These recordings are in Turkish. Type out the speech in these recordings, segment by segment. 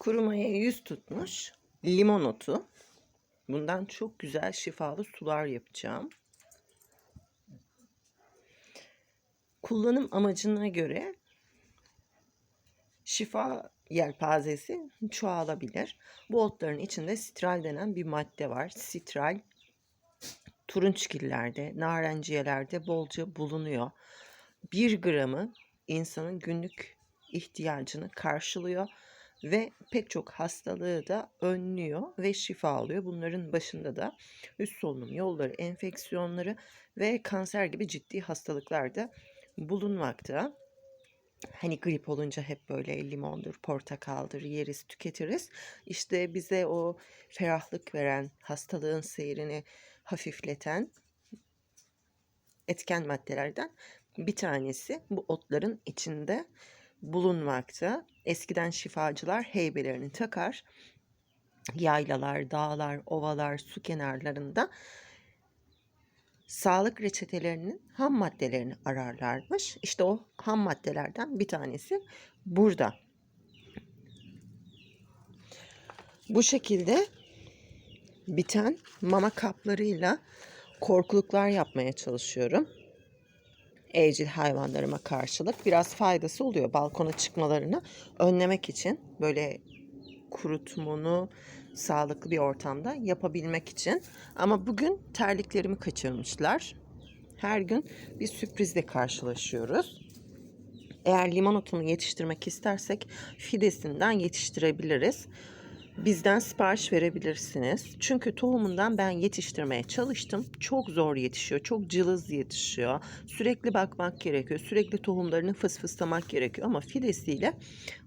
Kurumaya yüz tutmuş limon otu. Bundan çok güzel şifalı sular yapacağım. Kullanım amacına göre şifa yelpazesi çoğalabilir. Bu otların içinde sitral denen bir madde var. Sitral turunçgillerde, narenciyelerde bolca bulunuyor. 1 gramı insanın günlük ihtiyacını karşılıyor ve pek çok hastalığı da önlüyor ve şifa alıyor. Bunların başında da üst solunum yolları enfeksiyonları ve kanser gibi ciddi hastalıklar da bulunmakta. Hani grip olunca hep böyle limondur, portakaldır yeriz, tüketiriz. İşte bize o ferahlık veren, hastalığın seyrini hafifleten etken maddelerden bir tanesi bu otların içinde bulunmakta. Eskiden şifacılar heybelerini takar. Yaylalar, dağlar, ovalar, su kenarlarında sağlık reçetelerinin ham maddelerini ararlarmış. İşte o ham maddelerden bir tanesi burada. Bu şekilde biten mama kaplarıyla korkuluklar yapmaya çalışıyorum. Evcil hayvanlarıma karşılık biraz faydası oluyor balkona çıkmalarını önlemek için. Böyle kurutmunu sağlıklı bir ortamda yapabilmek için. Ama bugün terliklerimi kaçırmışlar. Her gün bir sürprizle karşılaşıyoruz. Eğer limon otunu yetiştirmek istersek fidesinden yetiştirebiliriz. Bizden sipariş verebilirsiniz. Çünkü tohumundan ben yetiştirmeye çalıştım. Çok zor yetişiyor. Çok cılız yetişiyor. Sürekli bakmak gerekiyor. Sürekli tohumlarını fısfıslamak gerekiyor. Ama fidesiyle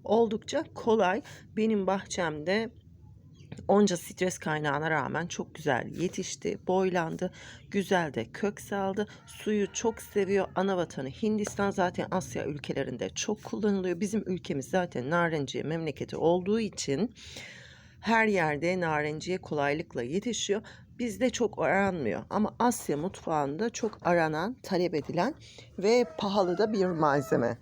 oldukça kolay. Benim bahçemde onca stres kaynağına rağmen çok güzel yetişti, boylandı, güzel de kök saldı. Suyu çok seviyor. Ana vatanı Hindistan zaten Asya ülkelerinde çok kullanılıyor. Bizim ülkemiz zaten narenciye memleketi olduğu için her yerde narenciye kolaylıkla yetişiyor. Bizde çok aranmıyor ama Asya mutfağında çok aranan, talep edilen ve pahalı da bir malzeme.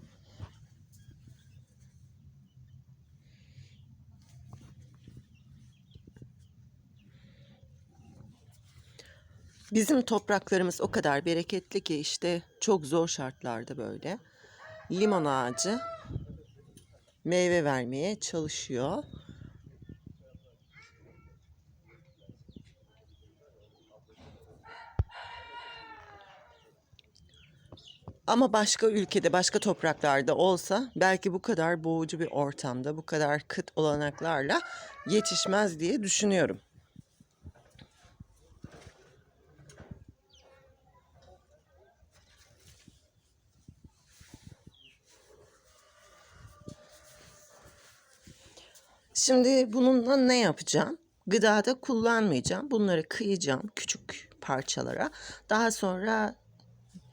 Bizim topraklarımız o kadar bereketli ki işte çok zor şartlarda böyle limon ağacı meyve vermeye çalışıyor. Ama başka ülkede, başka topraklarda olsa belki bu kadar boğucu bir ortamda, bu kadar kıt olanaklarla yetişmez diye düşünüyorum. Şimdi bununla ne yapacağım? Gıdada kullanmayacağım. Bunları kıyacağım küçük parçalara. Daha sonra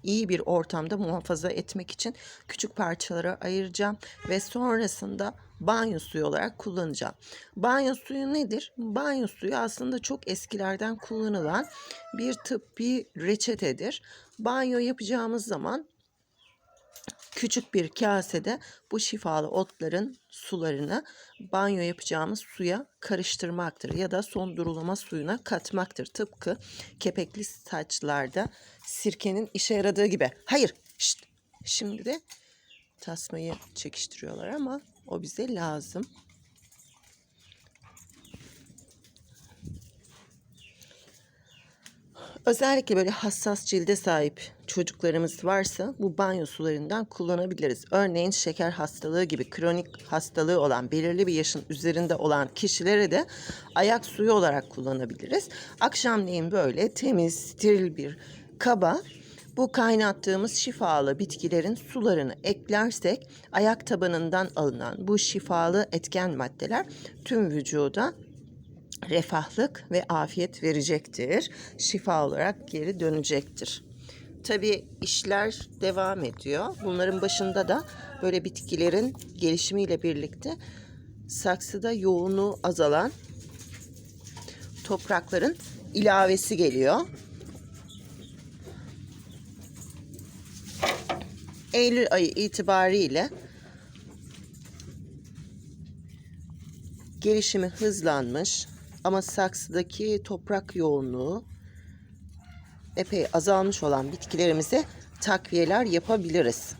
iyi bir ortamda muhafaza etmek için küçük parçalara ayıracağım ve sonrasında banyo suyu olarak kullanacağım. Banyo suyu nedir? Banyo suyu aslında çok eskilerden kullanılan bir tıbbi reçetedir. Banyo yapacağımız zaman küçük bir kasede bu şifalı otların sularını banyo yapacağımız suya karıştırmaktır ya da son durulama suyuna katmaktır. Tıpkı kepekli saçlarda sirkenin işe yaradığı gibi. Hayır, şşt. şimdi de tasmayı çekiştiriyorlar ama o bize lazım. Özellikle böyle hassas cilde sahip çocuklarımız varsa bu banyo sularından kullanabiliriz. Örneğin şeker hastalığı gibi kronik hastalığı olan belirli bir yaşın üzerinde olan kişilere de ayak suyu olarak kullanabiliriz. Akşamleyin böyle temiz, steril bir kaba bu kaynattığımız şifalı bitkilerin sularını eklersek ayak tabanından alınan bu şifalı etken maddeler tüm vücuda refahlık ve afiyet verecektir. Şifa olarak geri dönecektir. Tabi işler devam ediyor. Bunların başında da böyle bitkilerin gelişimiyle birlikte saksıda yoğunluğu azalan toprakların ilavesi geliyor. Eylül ayı itibariyle gelişimi hızlanmış ama saksıdaki toprak yoğunluğu epey azalmış olan bitkilerimize takviyeler yapabiliriz.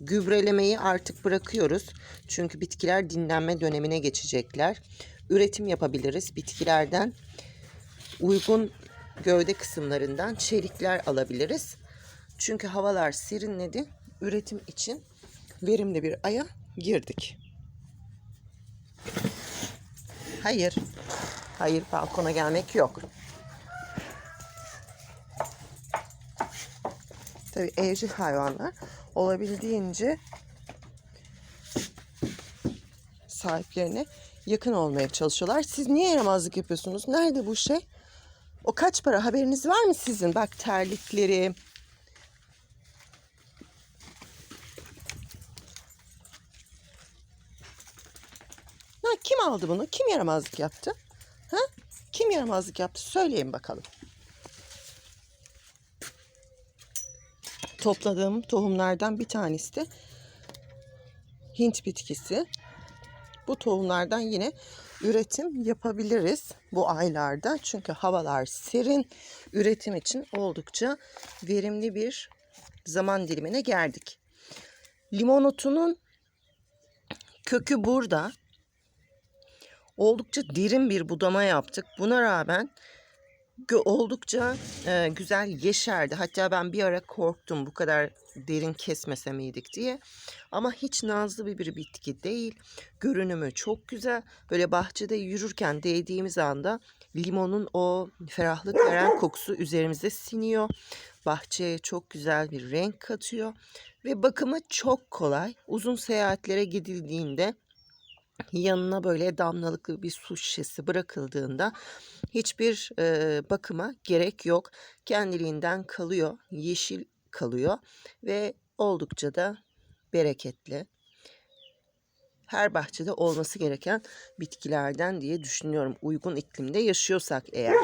Gübrelemeyi artık bırakıyoruz. Çünkü bitkiler dinlenme dönemine geçecekler. Üretim yapabiliriz. Bitkilerden uygun gövde kısımlarından çelikler alabiliriz. Çünkü havalar serinledi. Üretim için verimli bir aya girdik. Hayır. Hayır balkona gelmek yok. Tabii evcil hayvanlar olabildiğince sahiplerine yakın olmaya çalışıyorlar. Siz niye yaramazlık yapıyorsunuz? Nerede bu şey? O kaç para? Haberiniz var mı sizin? Bak terlikleri. Ha, kim aldı bunu? Kim yaramazlık yaptı? Ha? Kim yaramazlık yaptı? Söyleyin bakalım. Topladığım tohumlardan bir tanesi de Hint bitkisi. Bu tohumlardan yine üretim yapabiliriz bu aylarda. Çünkü havalar serin. Üretim için oldukça verimli bir zaman dilimine geldik. Limon otunun kökü burada. Oldukça derin bir budama yaptık. Buna rağmen oldukça e, güzel yeşerdi. Hatta ben bir ara korktum bu kadar derin kesmese miydik diye. Ama hiç nazlı bir, bir bitki değil. Görünümü çok güzel. Böyle bahçede yürürken değdiğimiz anda limonun o ferahlık veren kokusu üzerimize siniyor. Bahçeye çok güzel bir renk katıyor. Ve bakımı çok kolay. Uzun seyahatlere gidildiğinde yanına böyle damlalıklı bir su şişesi bırakıldığında hiçbir e, bakıma gerek yok. Kendiliğinden kalıyor, yeşil kalıyor ve oldukça da bereketli. Her bahçede olması gereken bitkilerden diye düşünüyorum. Uygun iklimde yaşıyorsak eğer.